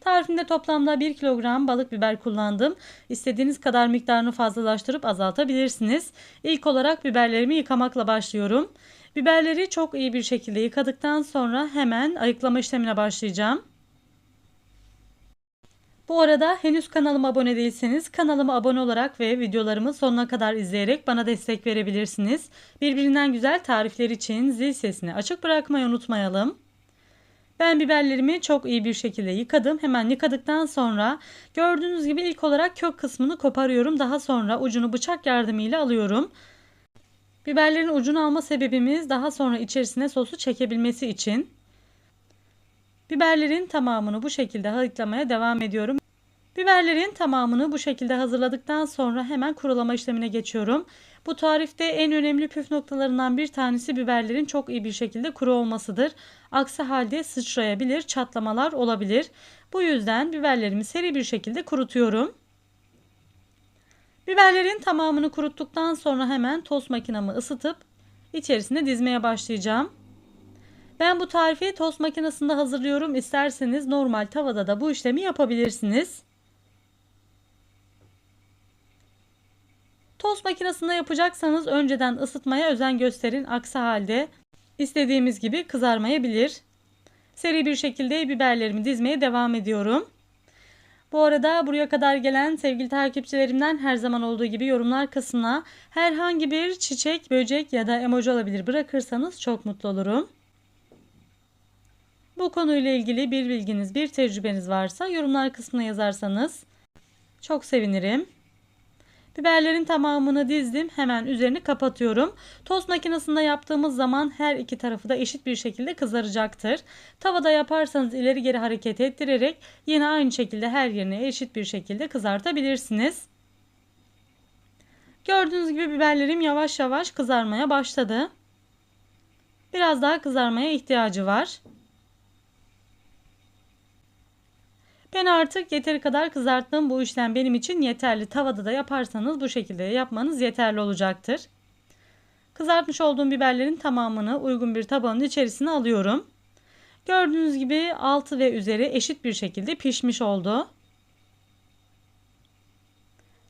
Tarifimde toplamda 1 kilogram balık biber kullandım. İstediğiniz kadar miktarını fazlalaştırıp azaltabilirsiniz. İlk olarak biberlerimi yıkamakla başlıyorum. Biberleri çok iyi bir şekilde yıkadıktan sonra hemen ayıklama işlemine başlayacağım. Bu arada henüz kanalıma abone değilseniz kanalıma abone olarak ve videolarımı sonuna kadar izleyerek bana destek verebilirsiniz. Birbirinden güzel tarifler için zil sesini açık bırakmayı unutmayalım. Ben biberlerimi çok iyi bir şekilde yıkadım. Hemen yıkadıktan sonra gördüğünüz gibi ilk olarak kök kısmını koparıyorum. Daha sonra ucunu bıçak yardımıyla alıyorum. Biberlerin ucunu alma sebebimiz daha sonra içerisine sosu çekebilmesi için. Biberlerin tamamını bu şekilde hayıklamaya devam ediyorum. Biberlerin tamamını bu şekilde hazırladıktan sonra hemen kurulama işlemine geçiyorum. Bu tarifte en önemli püf noktalarından bir tanesi biberlerin çok iyi bir şekilde kuru olmasıdır. Aksi halde sıçrayabilir, çatlamalar olabilir. Bu yüzden biberlerimi seri bir şekilde kurutuyorum. Biberlerin tamamını kuruttuktan sonra hemen tost makinamı ısıtıp içerisine dizmeye başlayacağım. Ben bu tarifi tost makinesinde hazırlıyorum. İsterseniz normal tavada da bu işlemi yapabilirsiniz. Tost makinesinde yapacaksanız önceden ısıtmaya özen gösterin. Aksi halde istediğimiz gibi kızarmayabilir. Seri bir şekilde biberlerimi dizmeye devam ediyorum. Bu arada buraya kadar gelen sevgili takipçilerimden her zaman olduğu gibi yorumlar kısmına herhangi bir çiçek, böcek ya da emoji olabilir bırakırsanız çok mutlu olurum. Bu konuyla ilgili bir bilginiz, bir tecrübeniz varsa yorumlar kısmına yazarsanız çok sevinirim. Biberlerin tamamını dizdim. Hemen üzerini kapatıyorum. Tost makinesinde yaptığımız zaman her iki tarafı da eşit bir şekilde kızaracaktır. Tavada yaparsanız ileri geri hareket ettirerek yine aynı şekilde her yerine eşit bir şekilde kızartabilirsiniz. Gördüğünüz gibi biberlerim yavaş yavaş kızarmaya başladı. Biraz daha kızarmaya ihtiyacı var. Ben artık yeteri kadar kızarttım. Bu işlem benim için yeterli. Tavada da yaparsanız bu şekilde yapmanız yeterli olacaktır. Kızartmış olduğum biberlerin tamamını uygun bir tabağın içerisine alıyorum. Gördüğünüz gibi altı ve üzeri eşit bir şekilde pişmiş oldu.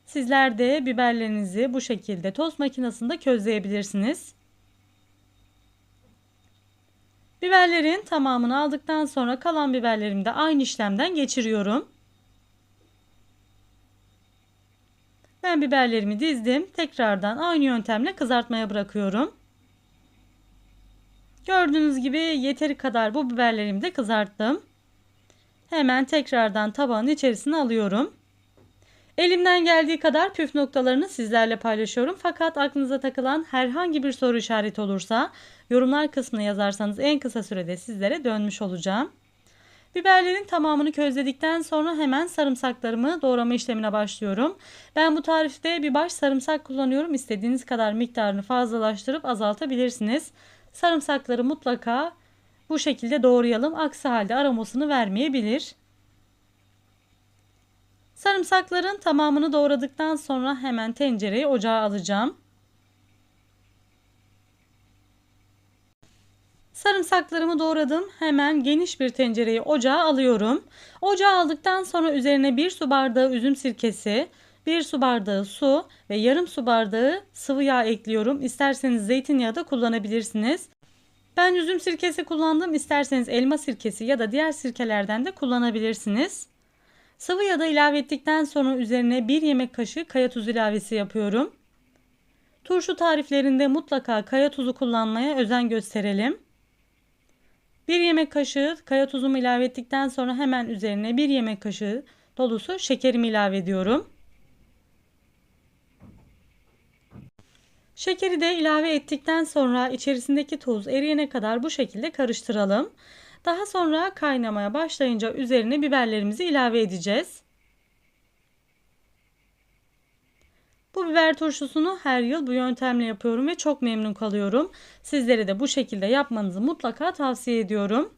Sizler de biberlerinizi bu şekilde tost makinesinde közleyebilirsiniz. Biberlerin tamamını aldıktan sonra kalan biberlerimi de aynı işlemden geçiriyorum. Ben biberlerimi dizdim. Tekrardan aynı yöntemle kızartmaya bırakıyorum. Gördüğünüz gibi yeteri kadar bu biberlerimi de kızarttım. Hemen tekrardan tabağın içerisine alıyorum. Elimden geldiği kadar püf noktalarını sizlerle paylaşıyorum. Fakat aklınıza takılan herhangi bir soru işareti olursa yorumlar kısmına yazarsanız en kısa sürede sizlere dönmüş olacağım. Biberlerin tamamını közledikten sonra hemen sarımsaklarımı doğrama işlemine başlıyorum. Ben bu tarifte bir baş sarımsak kullanıyorum. İstediğiniz kadar miktarını fazlalaştırıp azaltabilirsiniz. Sarımsakları mutlaka bu şekilde doğrayalım. Aksi halde aromasını vermeyebilir. Sarımsakların tamamını doğradıktan sonra hemen tencereyi ocağa alacağım. Sarımsaklarımı doğradım. Hemen geniş bir tencereyi ocağa alıyorum. Ocağa aldıktan sonra üzerine bir su bardağı üzüm sirkesi, bir su bardağı su ve yarım su bardağı sıvı yağ ekliyorum. İsterseniz zeytinyağı da kullanabilirsiniz. Ben üzüm sirkesi kullandım. İsterseniz elma sirkesi ya da diğer sirkelerden de kullanabilirsiniz. Sıvı yağ da ilave ettikten sonra üzerine 1 yemek kaşığı kaya tuzu ilavesi yapıyorum. Turşu tariflerinde mutlaka kaya tuzu kullanmaya özen gösterelim. 1 yemek kaşığı kaya tuzumu ilave ettikten sonra hemen üzerine 1 yemek kaşığı dolusu şekerimi ilave ediyorum. Şekeri de ilave ettikten sonra içerisindeki tuz eriyene kadar bu şekilde karıştıralım. Daha sonra kaynamaya başlayınca üzerine biberlerimizi ilave edeceğiz. Bu biber turşusunu her yıl bu yöntemle yapıyorum ve çok memnun kalıyorum. Sizlere de bu şekilde yapmanızı mutlaka tavsiye ediyorum.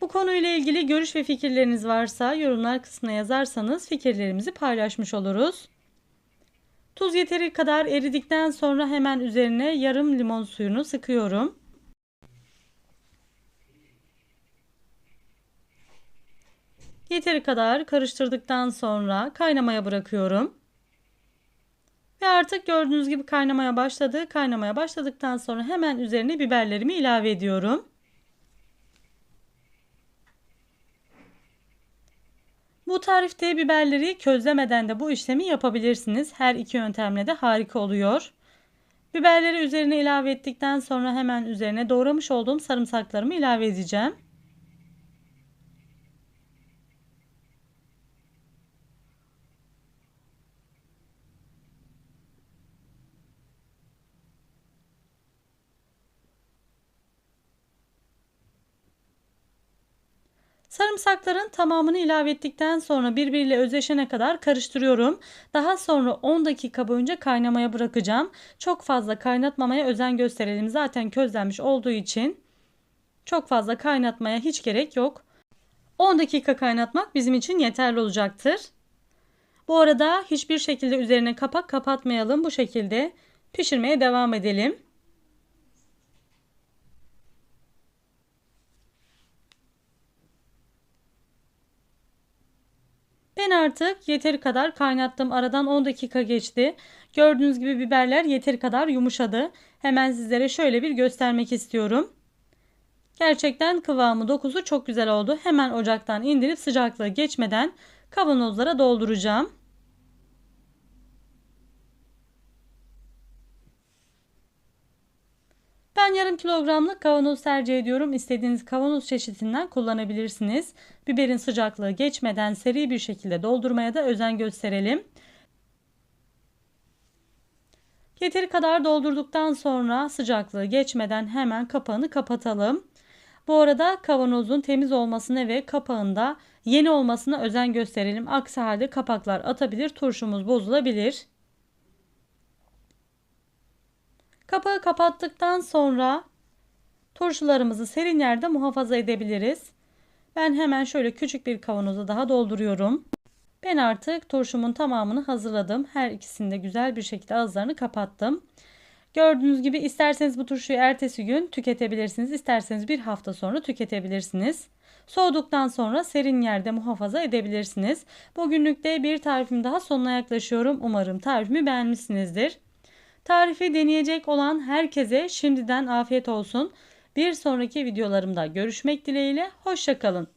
Bu konuyla ilgili görüş ve fikirleriniz varsa yorumlar kısmına yazarsanız fikirlerimizi paylaşmış oluruz. Tuz yeteri kadar eridikten sonra hemen üzerine yarım limon suyunu sıkıyorum. Yeteri kadar karıştırdıktan sonra kaynamaya bırakıyorum. Ve artık gördüğünüz gibi kaynamaya başladı. Kaynamaya başladıktan sonra hemen üzerine biberlerimi ilave ediyorum. Bu tarifte biberleri közlemeden de bu işlemi yapabilirsiniz. Her iki yöntemle de harika oluyor. Biberleri üzerine ilave ettikten sonra hemen üzerine doğramış olduğum sarımsaklarımı ilave edeceğim. Sarımsakların tamamını ilave ettikten sonra birbiriyle özleşene kadar karıştırıyorum. Daha sonra 10 dakika boyunca kaynamaya bırakacağım. Çok fazla kaynatmamaya özen gösterelim. Zaten közlenmiş olduğu için çok fazla kaynatmaya hiç gerek yok. 10 dakika kaynatmak bizim için yeterli olacaktır. Bu arada hiçbir şekilde üzerine kapak kapatmayalım. Bu şekilde pişirmeye devam edelim. Ben artık yeteri kadar kaynattım. Aradan 10 dakika geçti. Gördüğünüz gibi biberler yeteri kadar yumuşadı. Hemen sizlere şöyle bir göstermek istiyorum. Gerçekten kıvamı dokusu çok güzel oldu. Hemen ocaktan indirip sıcaklığı geçmeden kavanozlara dolduracağım. Ben yarım kilogramlık kavanoz tercih ediyorum. İstediğiniz kavanoz çeşidinden kullanabilirsiniz. Biberin sıcaklığı geçmeden seri bir şekilde doldurmaya da özen gösterelim. Yeteri kadar doldurduktan sonra sıcaklığı geçmeden hemen kapağını kapatalım. Bu arada kavanozun temiz olmasına ve kapağında yeni olmasına özen gösterelim. Aksi halde kapaklar atabilir, turşumuz bozulabilir. Kapağı kapattıktan sonra turşularımızı serin yerde muhafaza edebiliriz. Ben hemen şöyle küçük bir kavanoza daha dolduruyorum. Ben artık turşumun tamamını hazırladım. Her ikisini de güzel bir şekilde ağızlarını kapattım. Gördüğünüz gibi isterseniz bu turşuyu ertesi gün tüketebilirsiniz. isterseniz bir hafta sonra tüketebilirsiniz. Soğuduktan sonra serin yerde muhafaza edebilirsiniz. Bugünlük de bir tarifim daha sonuna yaklaşıyorum. Umarım tarifimi beğenmişsinizdir. Tarifi deneyecek olan herkese şimdiden afiyet olsun. Bir sonraki videolarımda görüşmek dileğiyle. Hoşçakalın.